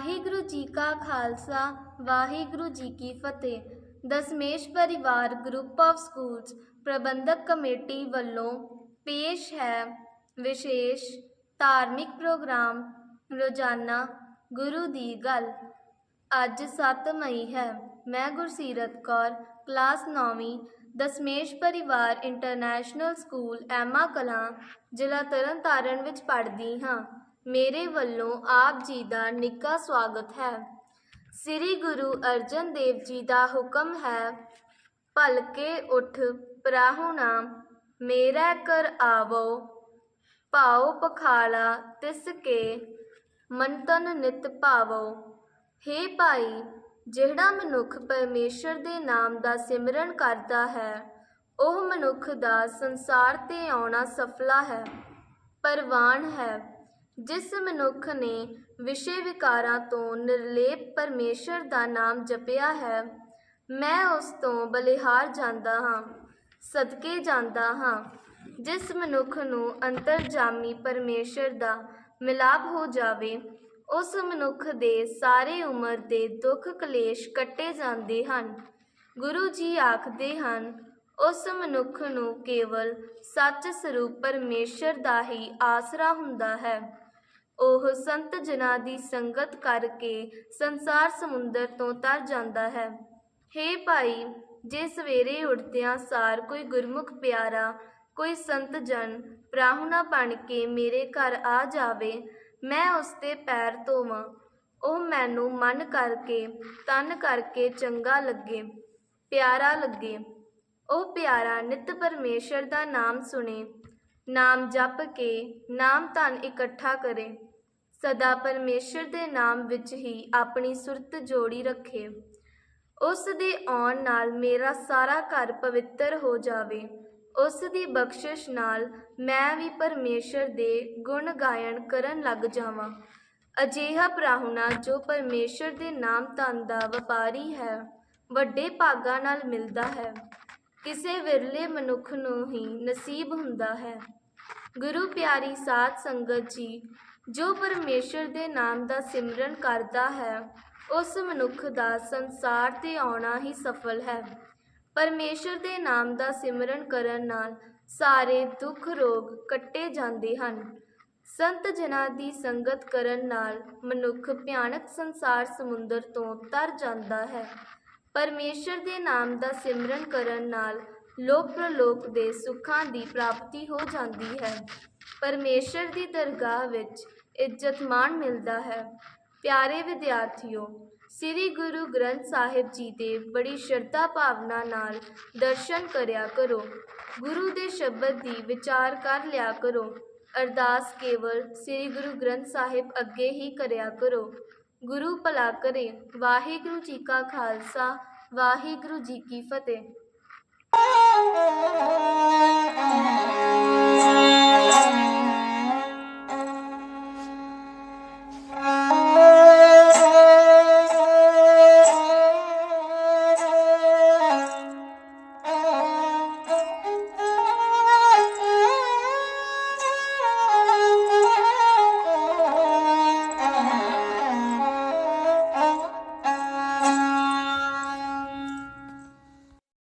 ਵਾਹਿਗੁਰੂ ਜੀ ਕਾ ਖਾਲਸਾ, ਵਾਹਿਗੁਰੂ ਜੀ ਕੀ ਫਤਿਹ। Dasmesh Parivar group of schools Parbandhak committee ਵੱਲੋਂ ਪੇਸ਼ ਹੈ ਵਿਸ਼ੇਸ਼ ਧਾਰਮਿਕ ਪ੍ਰੋਗਰਾਮ ਰੋਜ਼ਾਨਾ ਗੁਰੂ ਦੀ ਗੱਲ। ਅੱਜ 7 ਮਈ ਹੈ। ਮੈਂ ਗੁਰਸੀਰਤ ਕੌਰ, ਕਲਾਸ 9ਵੀਂ Dasmesh Parivar international school Emma Kalan, ਜ਼ਿਲ੍ਹਾ ਤਰਨਤਾਰਨ ਵਿੱਚ ਪੜ੍ਹਦੀ ਹਾਂ। ਮੇਰੇ ਵੱਲੋਂ ਆਪ ਜੀ ਦਾ ਨਿੱਘਾ ਸਵਾਗਤ ਹੈ। ਸ੍ਰੀ ਗੁਰੂ ਅਰਜਨ ਦੇਵ ਜੀ ਦਾ ਹੁਕਮ ਹੈ, ਭਲਕੇ ਉਠ ਪ੍ਰਾਹੁਣਾ, ਮੇਰਾ ਕਰ ਆਵੋ, ਭਾਉ ਪਖਾਲਾ ਤਿਸ ਕੇ ਮਨ ਤਨ ਨਿਤ ਭਾਵੋ। ਹੇ ਭਾਈ, ਜਿਹੜਾ ਮਨੁੱਖ ਪਰਮੇਸ਼ਰ ਦੇ ਨਾਮ ਦਾ ਸਿਮਰਨ ਕਰਦਾ ਹੈ, ਉਹ ਮਨੁੱਖ ਦਾ ਸੰਸਾਰ ਤੇ ਆਉਣਾ ਸਫਲਾ ਹੈ, ਪਰਵਾਨ ਹੈ। ਜਿਸ ਮਨੁੱਖ ਨੇ ਵਿਸ਼ੇ ਵਿਕਾਰਾਂ ਤੋਂ ਨਿਰਲੇਪ ਪਰਮੇਸ਼ਰ ਦਾ ਨਾਮ ਜਪਿਆ ਹੈ, ਮੈਂ ਉਸ ਤੋਂ ਬਲਿਹਾਰ ਜਾਂਦਾ ਹਾਂ, ਸਦਕੇ ਜਾਂਦਾ ਹਾਂ। ਜਿਸ ਮਨੁੱਖ ਨੂੰ ਅੰਤਰਜਾਮੀ ਪਰਮੇਸ਼ਰ ਦਾ ਮਿਲਾਪ ਹੋ ਜਾਵੇ, ਉਸ ਮਨੁੱਖ ਦੇ ਸਾਰੇ ਉਮਰ ਦੇ ਦੁੱਖ ਕਲੇਸ਼ ਕੱਟੇ ਜਾਂਦੇ ਹਨ। ਗੁਰੂ ਜੀ ਆਖਦੇ ਹਨ, ਉਸ ਮਨੁੱਖ ਨੂੰ ਕੇਵਲ ਸੱਚ ਸਰੂਪ ਪਰਮੇਸ਼ਰ ਦਾ ਹੀ ਆਸਰਾ ਹੁੰਦਾ ਹੈ। ਉਹ ਸੰਤ ਜਨਾਂ ਦੀ ਸੰਗਤ ਕਰਕੇ ਸੰਸਾਰ ਸਮੁੰਦਰ ਤੋਂ ਤਰ ਜਾਂਦਾ ਹੈ। ਹੇ ਭਾਈ, ਜੇ ਸਵੇਰੇ ਉੱਠਦਿਆਂ ਸਾਰ ਕੋਈ ਗੁਰਮੁਖ ਪਿਆਰਾ, ਕੋਈ ਸੰਤ ਜਨ ਪ੍ਰਾਹੁਣਾ ਬਣ ਕੇ ਮੇਰੇ ਘਰ ਆ ਜਾਵੇ, ਮੈਂ ਉਸ ਦੇ ਪੈਰ ਧੋਵਾਂ। ਉਹ ਮੈਨੂੰ ਮਨ ਕਰਕੇ, ਤਨ ਕਰਕੇ ਚੰਗਾ ਲੱਗੇ, ਪਿਆਰਾ ਲੱਗੇ। ਉਹ ਪਿਆਰਾ ਨਿਤ ਪਰਮੇਸ਼ਰ ਦਾ ਨਾਮ ਸੁਣੇ। ਨਾਮ ਜਪ ਕੇ ਨਾਮ ਧਨ ਇਕੱਠਾ ਕਰੇ। ਸਦਾ ਪਰਮੇਸ਼ਰ ਦੇ ਨਾਮ ਵਿੱਚ ਹੀ ਆਪਣੀ ਸੁਰਤ ਜੋੜੀ ਰੱਖੇ। ਉਸ ਦੇ ਆਉਣ ਨਾਲ ਮੇਰਾ ਸਾਰਾ ਘਰ ਪਵਿੱਤਰ ਹੋ ਜਾਵੇ। ਉਸ ਦੀ ਬਖਸ਼ਿਸ਼ ਨਾਲ ਮੈਂ ਵੀ ਪਰਮੇਸ਼ਰ ਦੇ ਗੁਣ ਗਾਇਨ ਕਰਨ ਲੱਗ ਜਾਵਾਂ। ਅਜਿਹਾ ਪ੍ਰਾਹੁਣਾ ਜੋ ਪਰਮੇਸ਼ਰ ਦੇ ਨਾਮ ਧਨ ਦਾ ਵਪਾਰੀ ਹੈ, ਵੱਡੇ ਭਾਗਾਂ ਨਾਲ ਮਿਲਦਾ ਹੈ। ਕਿਸੇ ਵਿਰਲੇ ਮਨੁੱਖ ਨੂੰ ਹੀ ਨਸੀਬ ਹੁੰਦਾ ਹੈ। ਗੁਰੂ ਪਿਆਰੀ ਸਾਧ ਸੰਗਤ ਜੀ ਜੋ ਪਰਮੇਸ਼ਰ ਦੇ ਨਾਮ ਦਾ ਸਿਮਰਨ ਕਰਦਾ ਹੈ, ਉਸ ਮਨੁੱਖ ਦਾ ਸੰਸਾਰ ਤੇ ਆਉਣਾ ਹੀ ਸਫਲ ਹੈ। ਪਰਮੇਸ਼ਰ ਦੇ ਨਾਮ ਦਾ ਸਿਮਰਨ ਕਰਨ ਨਾਲ ਸਾਰੇ ਦੁੱਖ ਰੋਗ ਕੱਟੇ ਜਾਂਦੇ ਹਨ। ਸੰਤ ਜਨਾਂ ਦੀ ਸੰਗਤ ਕਰਨ ਨਾਲ ਮਨੁੱਖ ਭਿਆਨਕ ਸੰਸਾਰ ਸਮੁੰਦਰ ਤੋਂ ਤਰ ਜਾਂਦਾ ਹੈ। ਪਰਮੇਸ਼ਰ ਦੇ ਨਾਮ ਦਾ ਸਿਮਰਨ ਕਰਨ ਨਾਲ ਲੋਕ ਪ੍ਰਲੋਕ ਦੇ ਸੁੱਖਾਂ ਦੀ ਪ੍ਰਾਪਤੀ ਹੋ ਜਾਂਦੀ ਹੈ। ਪਰਮੇਸ਼ਰ ਦੀ ਦਰਗਾਹ ਵਿੱਚ ਇੱਜ਼ਤ ਮਾਣ ਮਿਲਦਾ ਹੈ। ਪਿਆਰੇ ਵਿਦਿਆਰਥੀਓ, ਸ੍ਰੀ ਗੁਰੂ ਗ੍ਰੰਥ ਸਾਹਿਬ ਜੀ ਦੇ ਬੜੀ ਸ਼ਰਧਾ ਭਾਵਨਾ ਨਾਲ ਦਰਸ਼ਨ ਕਰਿਆ ਕਰੋ। ਗੁਰੂ ਦੇ ਸ਼ਬਦ ਦੀ ਵਿਚਾਰ ਕਰ ਲਿਆ ਕਰੋ। ਅਰਦਾਸ ਕੇਵਲ ਸ੍ਰੀ ਗੁਰੂ ਗ੍ਰੰਥ ਸਾਹਿਬ ਅੱਗੇ ਹੀ ਕਰਿਆ ਕਰੋ। ਗੁਰੂ ਭਲਾ ਕਰੇ। ਵਾਹਿਗੁਰੂ ਜੀ ਕਾ ਖਾਲਸਾ, ਵਾਹਿਗੁਰੂ ਜੀ ਕੀ ਫਤਿਹ। Thank you.